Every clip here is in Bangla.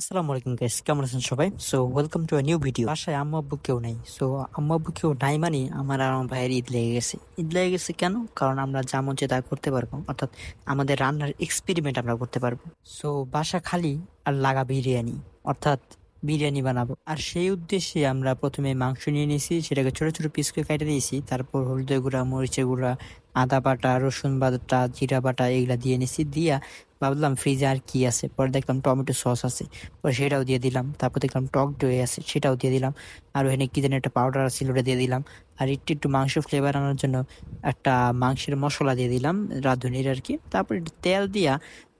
আসসালামু আলাইকুম গাইস কেমন আছেন সবাই? So welcome to a new video বাসায় আম্মু আব্বু কেউ নাই। সো আম্মু আব্বু কেউ নাই মানে আমার আর আমার ভাইয়ের ঈদ লেগে গেছে। ঈদ লেগে গেছে কেন? কারণ আমরা যা মন তা করতে পারব। অর্থাৎ আমাদের রান্নার এক্সপেরিমেন্ট আমরা করতে পারব। সো বাসা খালি আর লাগা বিরিয়ানি। অর্থাৎ বিরিয়ানি বানাবো। আর সেই উদ্দেশ্যে আমরা প্রথমে মাংস নিয়ে নিয়েছি, সেটাকে ছোট ছোট পিস করে কেটে নিয়েছি। তারপর হলুদের গুঁড়া, মরিচের গুঁড়া, আদা বাটা, রসুন বাটা, জিরা বাটা, এগুলা দিয়ে নিয়েছি। দিয়া ভাবলাম ফ্রিজে আর কি আছে, পরে দেখলাম টমেটো সস আছে, পরে সেটাও দিয়ে দিলাম, তারপর দেখলাম টক দই আছে, সেটাও দিয়ে দিলাম, আর ওখানে কি যেন একটা পাউডার আছে, ওটা দিয়ে দিলাম, আর একটু একটু মাংস ফ্লেভার আনার জন্য একটা মাংসের মশলা দিয়ে দিলাম, রাঁধুনির আর কি, তারপর তেল দিয়া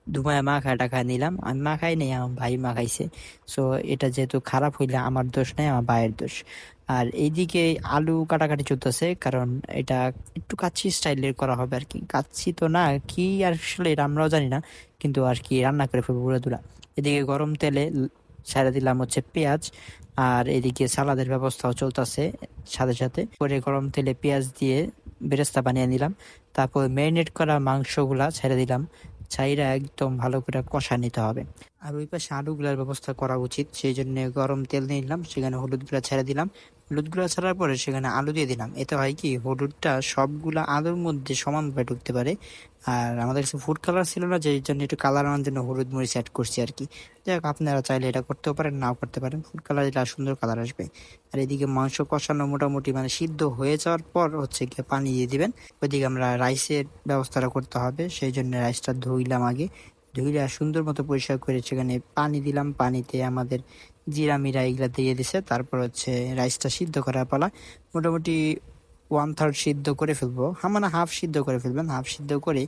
ধুমায় মাখা টাকা নিলাম। আমি মাখাই নেই, আমার ভাই মাখাইছে সো এটা যেহেতু খারাপ হইলে আমার দোষ নেই, আমার ভাইয়ের দোষ। আর এইদিকে আলু কাটাকাটি চলতেছে, কারণ এটা একটু কাচ্ছি স্টাইলের করা হবে আর কি কাচ্ছি তো না, কি আর আসলে আমরাও জানি না, কিন্তু আর কি রান্না করে ফেলব পুরো দুরা। এদিকে গরম তেলে ছেড়ে দিলাম হচ্ছে পেঁয়াজ, আর এদিকে সালাদের ব্যবস্থাও চলতেছে সাথে সাথে। পরে গরম তেলে পেঁয়াজ দিয়ে বেরেস্তা বানিয়ে নিলাম। তারপর ম্যারিনেট করা মাংসগুলা ছেড়ে দিলাম। ছাইরা একদম ভালো করে কষা নিতে হবে। আর ওই পাশে আলুগুলার ব্যবস্থা করা উচিত, সেই জন্য গরম তেল নিয়ে নিলাম, সেখানে হলুদগুলা ছেড়ে দিলাম। হলুদ গুঁড়া ছাড়ার পরে সেখানে আলু দিয়ে দিলাম। এতে হয় কি, হলুদটা সবগুলা আলুর মধ্যে সমানভাবে ঢুকতে পারে। আর আমাদের কাছে ফুড কালার ছিল না যে জন্য একটু কালার আনার জন্য হলুদ মরিচ অ্যাড করছি আর কি। যাই হোক, আপনারা চাইলে এটা করতেও পারেন, নাও করতে পারেন। ফুড কালার দিলে সুন্দর কালার আসবে। আর এদিকে মাংস কষানো মোটামুটি মানে সিদ্ধ হয়ে যাওয়ার পর হচ্ছে গিয়ে পানি দিয়ে দিবেন। ওইদিকে আমরা রাইসের ব্যবস্থাটা করতে হবে, সেই জন্য রাইসটা ধুইলাম আগে। ধুইলে সুন্দর মতো পরিষ্কার করে সেখানে পানি দিলাম। পানিতে আমাদের জিরা মিরা এগুলো দিয়ে দিছে। তারপর হচ্ছে রাইসটা সিদ্ধ করার পালা। মোটামুটি ওয়ান থার্ড সিদ্ধ করে ফেলব। হ্যাঁ মানে হাফ সিদ্ধ করে ফেলবেন। হাফ সিদ্ধ করে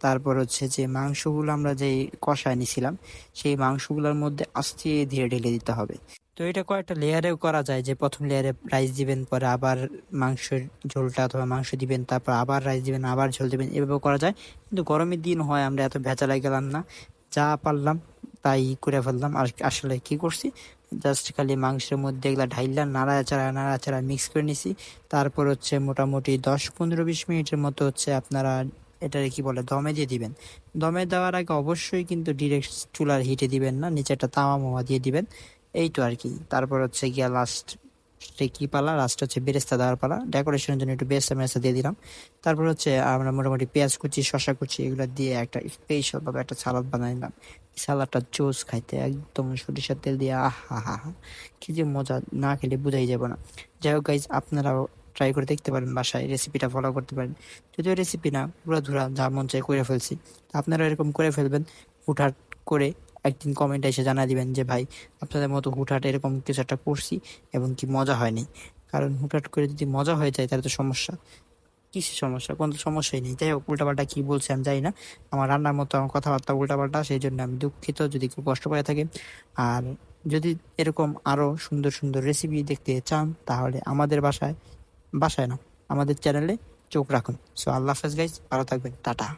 তারপর হচ্ছে যে মাংসগুলো আমরা যে কষায় নিছিলাম, সেই মাংসগুলোর মধ্যে আস্তে ধীরে ঢেলে দিতে হবে। তো এটা কয়েকটা লেয়ারেও করা যায় যে প্রথম লেয়ারে রাইস দিবেন, পরে আবার মাংসের ঝোলটা অথবা মাংস দিবেন, তারপর আবার রাইস দিবেন, আবার ঝোল দিবেন, এভাবেও করা যায়। কিন্তু গরমের দিন হয় আমরা এত ভেজালাই গেলাম না। যা পারলাম তাই করে ফেললাম। আর আসলে কি করছি? জাস্ট খালি মাংসের মধ্যে এগুলা ঢাইলাম নাড়াচাড়া নাড়াচাড়া মিক্স করে নিছি। তারপর হচ্ছে মোটামুটি দশ পনেরো বিশ মিনিটের মতো হচ্ছে আপনারা এটারে কি বলে, দমে দিয়ে দিবেন। দমে দেওয়ার আগে অবশ্যই কিন্তু ডিরেক্ট চুলার হিটে দিবেন না, নিচে একটা তাওয়া মাওয়া দিয়ে দিবেন। এই তো আর কি তারপর হচ্ছে গিয়া লাস্ট সে কি পালা? লাস্ট হচ্ছে বেরেস্তা দেওয়ার পালা। ডেকোরেশনের জন্য একটু বেরেস্তা মেরেস্তা দিয়ে দিলাম। তারপর হচ্ছে আমরা মোটামুটি পেঁয়াজ কুচি শশা কুচি এগুলো দিয়ে একটা স্পেশাল ভাবে একটা সালাদ বানাই বানাইলাম সালাদটা জোস খাইতে একদম সরিষার তেল দিয়ে আহা হা হা। কি যে মজা, না খেলে বোঝাই যাব না। যাই হোক গাইজ আপনারাও ট্রাই করে দেখতে পারেন বাসায় রেসিপিটা ফলো করতে পারেন। যদিও রেসিপি না পুরো ধুরা যা মন চাই করে ফেলছি। আপনারা এরকম করে ফেলবেন, হুটহাট করে একদিন কমেন্টে এসে জানা দিবেন যে, ভাই, আপনাদের মতো হুটহাট এরকম কিছু একটা করছি এবং কি মজা হয়নি। কারণ হুটহাট করে যদি মজা হয়ে যায়, তাহলে তো সমস্যা। কিসের সমস্যা? কোনো সমস্যাই নেই। যাই হোক, উল্টাপাল্টা কি বলছি আমি জানি না। আমার রান্নার মতো আমার কথাবার্তা উল্টাপাল্টা, সেই জন্য আমি দুঃখিত যদি কেউ কষ্ট পায় থাকে। আর যদি এরকম আরও সুন্দর সুন্দর রেসিপি দেখতে চান, তাহলে আমাদের বাসায় বাসায় না, আমাদের চ্যানেলে চোখ রাখুন। সো আল্লাহ হাফেজ গাইজ ভালো থাকবেন। টাটা।